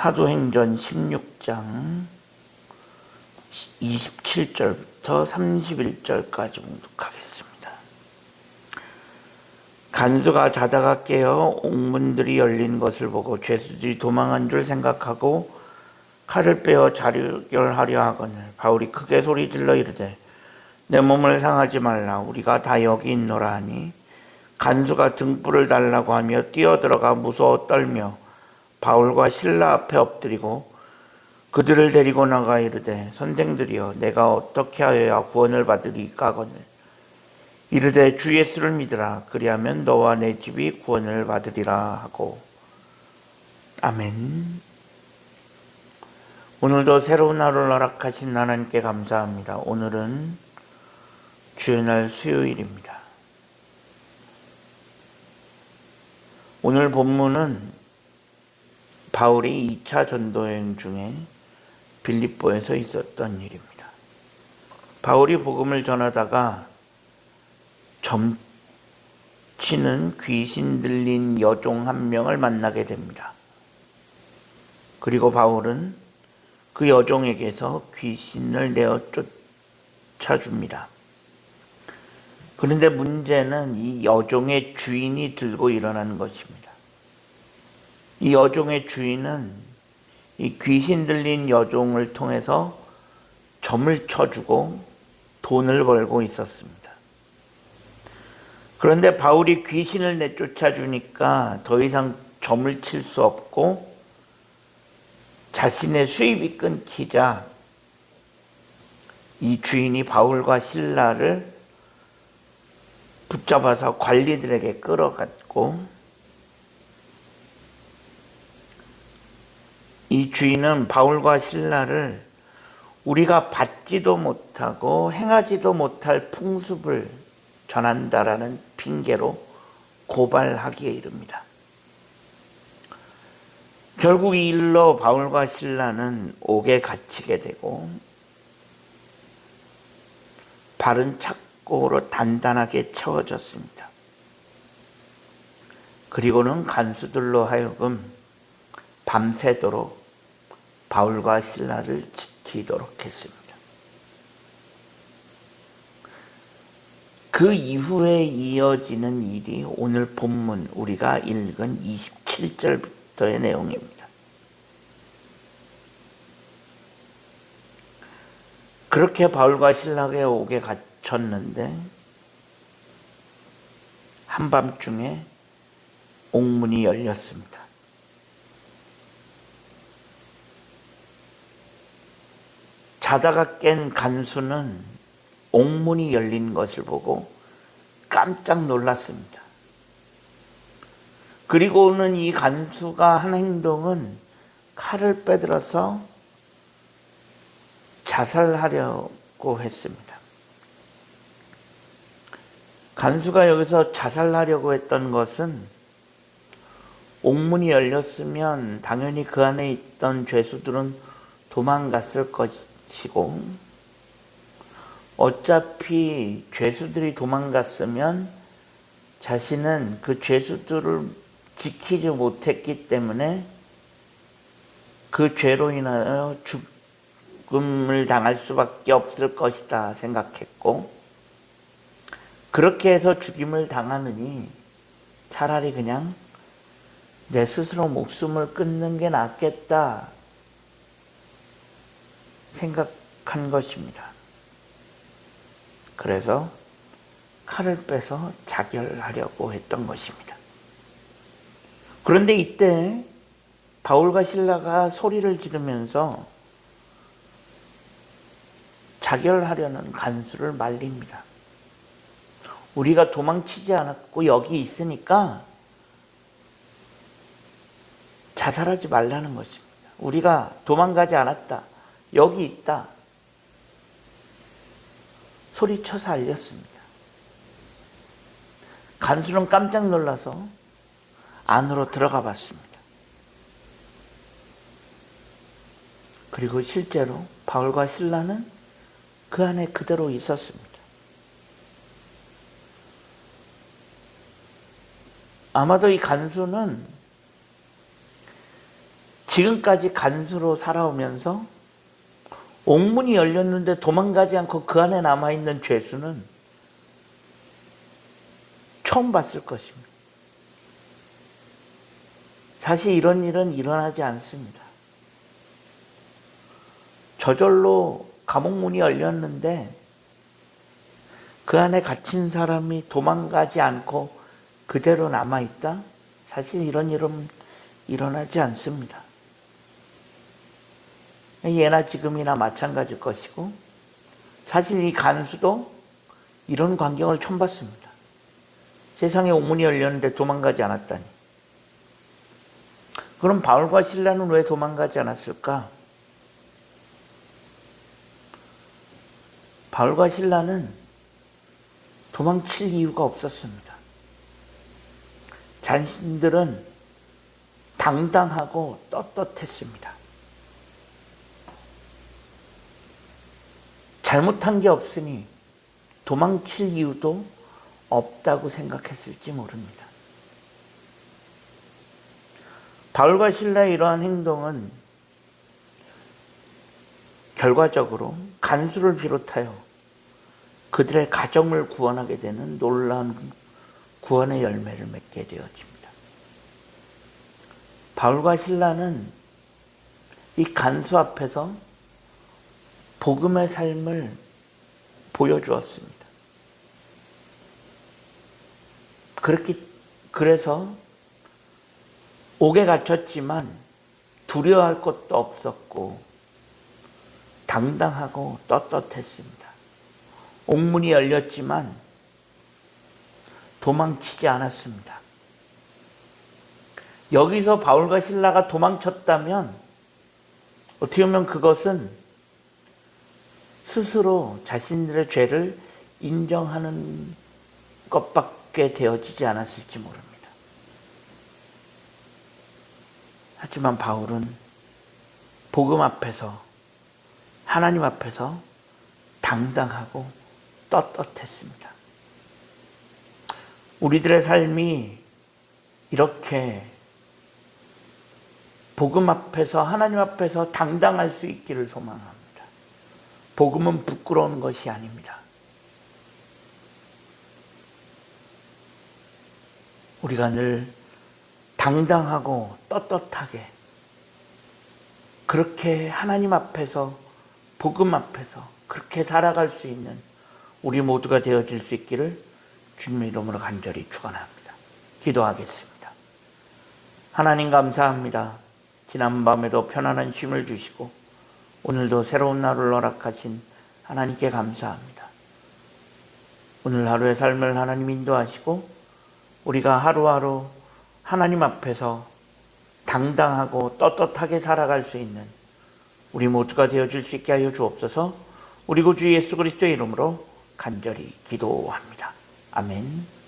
사도행전 16장 27절부터 31절까지 묵독하겠습니다. 간수가 자다가 깨어 옥문들이 열린 것을 보고 죄수들이 도망한 줄 생각하고 칼을 빼어 자결하려 하거늘 바울이 크게 소리질러 이르되 내 몸을 상하지 말라 우리가 다 여기 있노라 하니 간수가 등불을 달라고 하며 뛰어들어가 무서워 떨며 바울과 신라 앞에 엎드리고 그들을 데리고 나가 이르되 선생들이여 내가 어떻게 하여야 구원을 받으리까 하거늘? 이르되 주 예수를 믿으라. 그리하면 너와 내 집이 구원을 받으리라 하고. 아멘. 오늘도 새로운 하루를 허락하신 하나님께 감사합니다. 오늘은 주의 날 수요일입니다. 오늘 본문은 바울이 2차 전도여행 중에 빌립보에서 있었던 일입니다. 바울이 복음을 전하다가 점치는 귀신 들린 여종 한 명을 만나게 됩니다. 그리고 바울은 그 여종에게서 귀신을 내어 쫓아줍니다. 그런데 문제는 이 여종의 주인이 들고 일어나는 것입니다. 이 여종의 주인은 이 귀신 들린 여종을 통해서 점을 쳐주고 돈을 벌고 있었습니다. 그런데 바울이 귀신을 내쫓아 주니까 더 이상 점을 칠 수 없고 자신의 수입이 끊기자 이 주인이 바울과 신라를 붙잡아서 관리들에게 끌어갔고 이 주인은 바울과 신라를 우리가 받지도 못하고 행하지도 못할 풍습을 전한다라는 핑계로 고발하기에 이릅니다. 결국 이 일로 바울과 신라는 옥에 갇히게 되고 발은 착고로 단단하게 채워졌습니다. 그리고는 간수들로 하여금 밤새도록 바울과 신라를 지키도록 했습니다. 그 이후에 이어지는 일이 오늘 본문 우리가 읽은 27절부터의 내용입니다. 그렇게 바울과 신라가 옥에 갇혔는데 한밤중에 옥문이 열렸습니다. 자다가 깬 간수는 옥문이 열린 것을 보고 깜짝 놀랐습니다. 그리고는 이 간수가 한 행동은 칼을 빼들어서 자살하려고 했습니다. 간수가 여기서 자살하려고 했던 것은 옥문이 열렸으면 당연히 그 안에 있던 죄수들은 도망갔을 것 이고 어차피 죄수들이 도망갔으면 자신은 그 죄수들을 지키지 못했기 때문에 그 죄로 인하여 죽음을 당할 수밖에 없을 것이다 생각했고 그렇게 해서 죽임을 당하느니 차라리 그냥 내 스스로 목숨을 끊는 게 낫겠다 생각한 것입니다. 그래서 칼을 빼서 자결하려고 했던 것입니다. 그런데 이때 바울과 신라가 소리를 지르면서 자결하려는 간수를 말립니다. 우리가 도망치지 않았고 여기 있으니까 자살하지 말라는 것입니다. 우리가 도망가지 않았다. 여기 있다. 소리쳐서 알렸습니다. 간수는 깜짝 놀라서 안으로 들어가 봤습니다. 그리고 실제로 바울과 신라는 그 안에 그대로 있었습니다. 아마도 이 간수는 지금까지 간수로 살아오면서 옥문이 열렸는데 도망가지 않고 그 안에 남아있는 죄수는 처음 봤을 것입니다. 사실 이런 일은 일어나지 않습니다. 저절로 감옥문이 열렸는데 그 안에 갇힌 사람이 도망가지 않고 그대로 남아있다? 사실 이런 일은 일어나지 않습니다. 예나 지금이나 마찬가지일 것이고 사실 이 간수도 이런 광경을 처음 봤습니다. 세상에 옥문이 열렸는데 도망가지 않았다니. 그럼 바울과 신라는 왜 도망가지 않았을까? 바울과 신라는 도망칠 이유가 없었습니다. 자신들은 당당하고 떳떳했습니다. 잘못한 게 없으니 도망칠 이유도 없다고 생각했을지 모릅니다. 바울과 신라의 이러한 행동은 결과적으로 간수를 비롯하여 그들의 가정을 구원하게 되는 놀라운 구원의 열매를 맺게 되어집니다. 바울과 신라는 이 간수 앞에서 복음의 삶을 보여주었습니다. 그렇게 그래서 옥에 갇혔지만 두려워할 것도 없었고 당당하고 떳떳했습니다. 옥문이 열렸지만 도망치지 않았습니다. 여기서 바울과 신라가 도망쳤다면 어떻게 보면 그것은 스스로 자신들의 죄를 인정하는 것밖에 되어지지 않았을지 모릅니다. 하지만 바울은 복음 앞에서 하나님 앞에서 당당하고 떳떳했습니다. 우리들의 삶이 이렇게 복음 앞에서 하나님 앞에서 당당할 수 있기를 소망합니다. 복음은 부끄러운 것이 아닙니다. 우리가 늘 당당하고 떳떳하게 그렇게 하나님 앞에서 복음 앞에서 그렇게 살아갈 수 있는 우리 모두가 되어질 수 있기를 주님의 이름으로 간절히 축원합니다. 기도하겠습니다. 하나님 감사합니다. 지난 밤에도 편안한 쉼을 주시고 오늘도 새로운 날을 허락하신 하나님께 감사합니다. 오늘 하루의 삶을 하나님 인도하시고 우리가 하루하루 하나님 앞에서 당당하고 떳떳하게 살아갈 수 있는 우리 모두가 되어줄 수 있게 하여 주옵소서 우리 구주 예수 그리스도의 이름으로 간절히 기도합니다. 아멘.